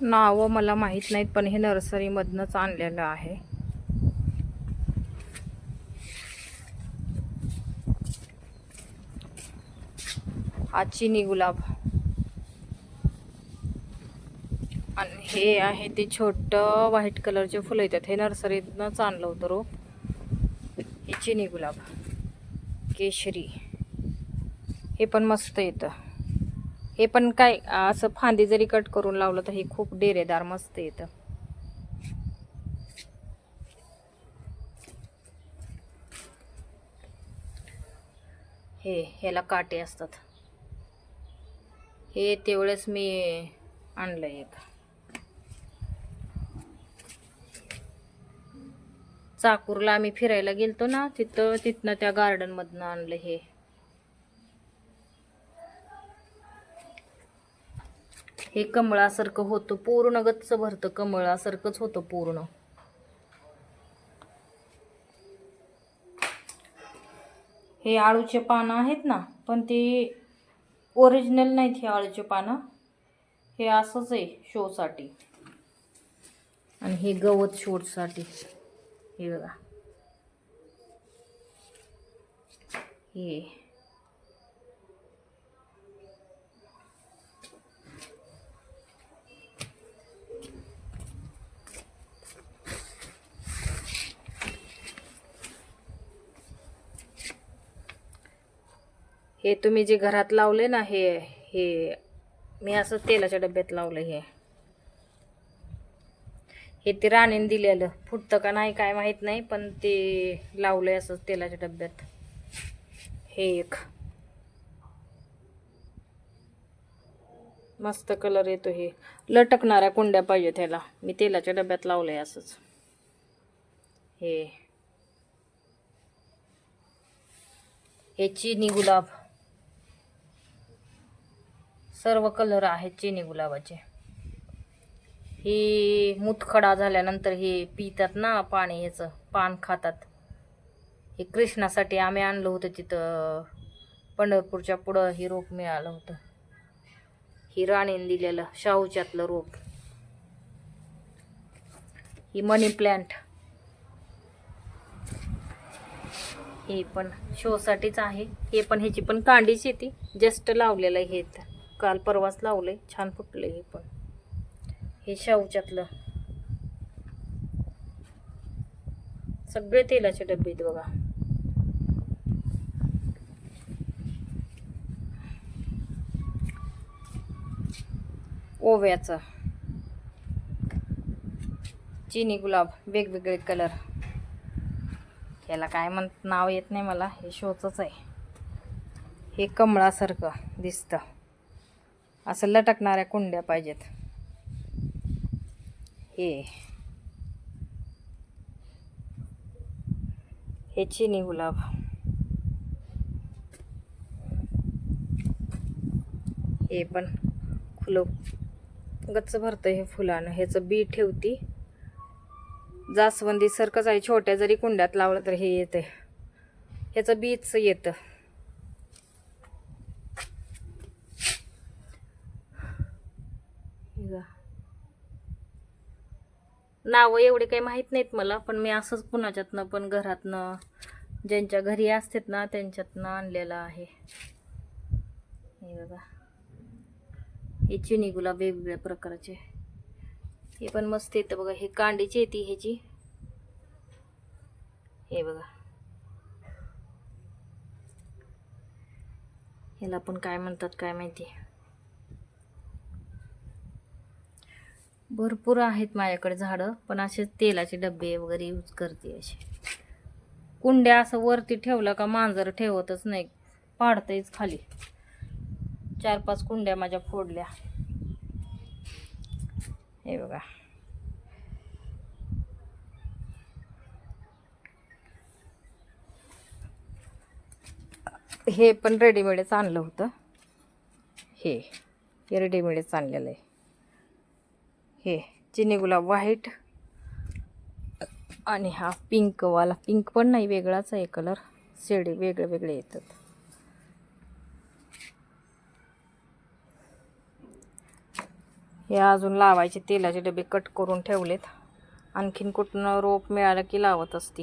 नावं मला माहीत नाहीत पण हे नर्सरीमधनंच आणलेलं आहे. हा चिनी गुलाब. आणि हे आहे ते छोटं व्हाईट कलरचे फुलं येतात. हे नर्सरीतनंच आणलं होतं रोप. हे चिनी गुलाब. केशरी. हे पण मस्त येतं. हे पण काय असं फांदी जरी कट करून लावलं तर हे खूप डेरेदार मस्त येतं हे ह्याला काटे असतात. हे तेवढेच मी आणलं एक. चाकूरला आम्ही फिरायला गेलतो ना तिथं तिथनं त्या गार्डनमधनं आणलं हे. हे कमळासारखं होतं पूर्ण गच्च भरतं कमळासारखंच होतं पूर्ण. हे आळूचे पानं आहेत ना पण ते ओरिजिनल नाहीत हे आळूचे पानं. हे असंच आहे शोसाठी. आणि हे गवत शोसाठी हे बघा. हे. हे तुम्ही जे घरात लावले ना हे हे मी असं तेलाच्या डब्यात लावलं हे. हे ते राणीने दिलेलं. फुटतं का नाही काय माहीत नाही पण ते लावलंय असं तेलाच्या डब्यात. हे एक. मस्त कलर येतो हे. लटकणाऱ्या कुंड्या पाहिजेत ह्याला. मी तेलाच्या डब्यात लावलंय असंच. हे. हे चिनी गुलाब सर्व कलर आहेत चिनी गुलाबाचे. ही मुतखडा झाल्यानंतर हे पितात ना पाणी ह्याचं पान खातात. हे कृष्णासाठी आम्ही आणलं होतं तिथं पंढरपूरच्या पुढं हे रोप मिळालं होतं. ही राणीने दिलेलं शाहूच्यातलं रोप. ही मनी प्लॅन्ट हे पण शोसाठीच आहे. हे पण ह्याची पण कांडीच येते जस्ट लावलेलं हे तर. काल परवाच लावले छान फुटलं हे पण. हे शाहूच्यातलं. सगळे तेलाचे डबे आहेत बघा. ओव्याचं. चिनी गुलाब वेगवेगळे कलर. याला काय म्हण नाव येत नाही मला हे शोचंच आहे. हे कमळासारखं दिसतं. असं लटकणाऱ्या कुंड्या पाहिजेत. हे. हे चिनी गुलाब. हे पण फुलं गच्च भरतं हे फुलानं. ह्याचं बी ठेवती. जास्वंदी सारखंच आहे छोट्या जरी कुंड्यात लावलं तर हे येते ह्याचं बीच येतं. हे बघा. नावं एवढे काही माहीत नाहीत मला पण मी असंच कुणाच्यातनं पण घरातनं ज्यांच्या घरी असतात ना त्यांच्यातनं आणलेलं आहे. हे बघा. हे चिनी गुलाब वेगवेगळ्या प्रकारचे. हे पण मस्त येतं बघा. हे कांडीची येते ह्याची. हे बघा. ह्याला पण काय म्हणतात काय माहिती? भरपूर आहेत माझ्याकडे झाडं पण असे तेलाचे डबे वगैरे यूज करते असे. कुंड्या असं वरती ठेवलं का मांजर ठेवतच नाही पाडतंयच खाली. चार पाच कुंड्या माझ्या फोडल्या. हे बघा. हे पण रेडीमेडच आणलं होतं. हे हे रेडीमेडच आणलेलं आहे. हे चिनी गुलाब व्हाईट आणि हा पिंकवाला पिंक पण नाही वेगळाच आहे कलर शेडे वेगळे वेगळे येतात. हे अजून लावायचे तेलाचे डबे कट करून ठेवलेत. आणखीन कुठनं रोप मिळालं की लावत असती.